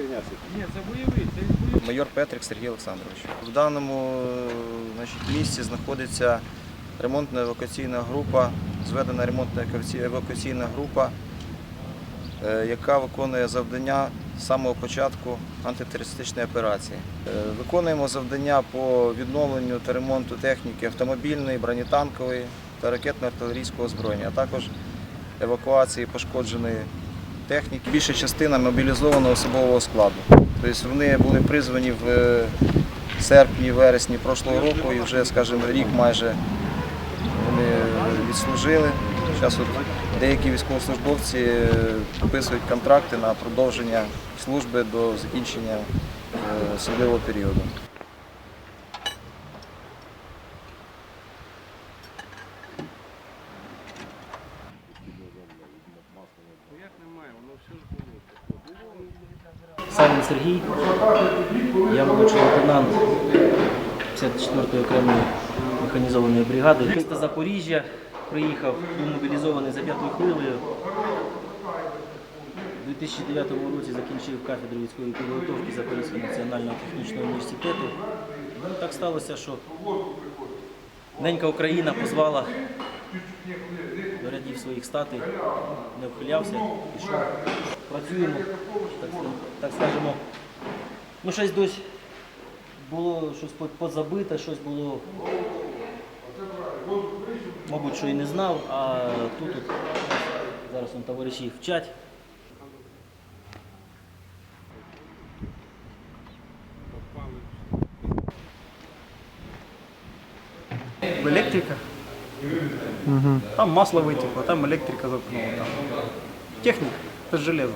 херня це. Ні, це бойовий, це бойовий. Майор Петрик Сергій Олександрович. В даному значить, місці знаходиться ремонтна евакуаційна група, зведена ремонтна евакуаційна група, е, яка виконує завдання з самого початку антитерористичної операції. Е, Виконуємо завдання по відновленню та ремонту техніки автомобільної, бронетанкової та ракетно-артилерійського озброєння, а також евакуації пошкодженої техніки. Більша частина мобілізованого особового складу. Тобто вони були призвані в е, серпні, вересні прошлого року і вже, скажімо, рік майже вони відслужили. Зараз от деякі військовослужбовці е, підписують контракти на продовження служби до закінчення е, особливого періоду. Немає, воно все ж було. Савін Сергій, я молодший лейтенант 54-ї окремої механізованої бригади. З Міста Запоріжжя приїхав, був мобілізований за п'ятою хвилею. У 2009 році закінчив кафедру військової підготовки Запорізького національного технічного університету. Так сталося, що ненька Україна позвала до рядів своїх стати, не вхилявся, пішов. Працюємо, так, так скажемо. Ну, щось дось було щось позабите, щось було, мабуть, що і не знав, а тут от, зараз он, товариші вчать. в электрика. Там масло вытекло, там электрика запнула. Там. Техника, это железо.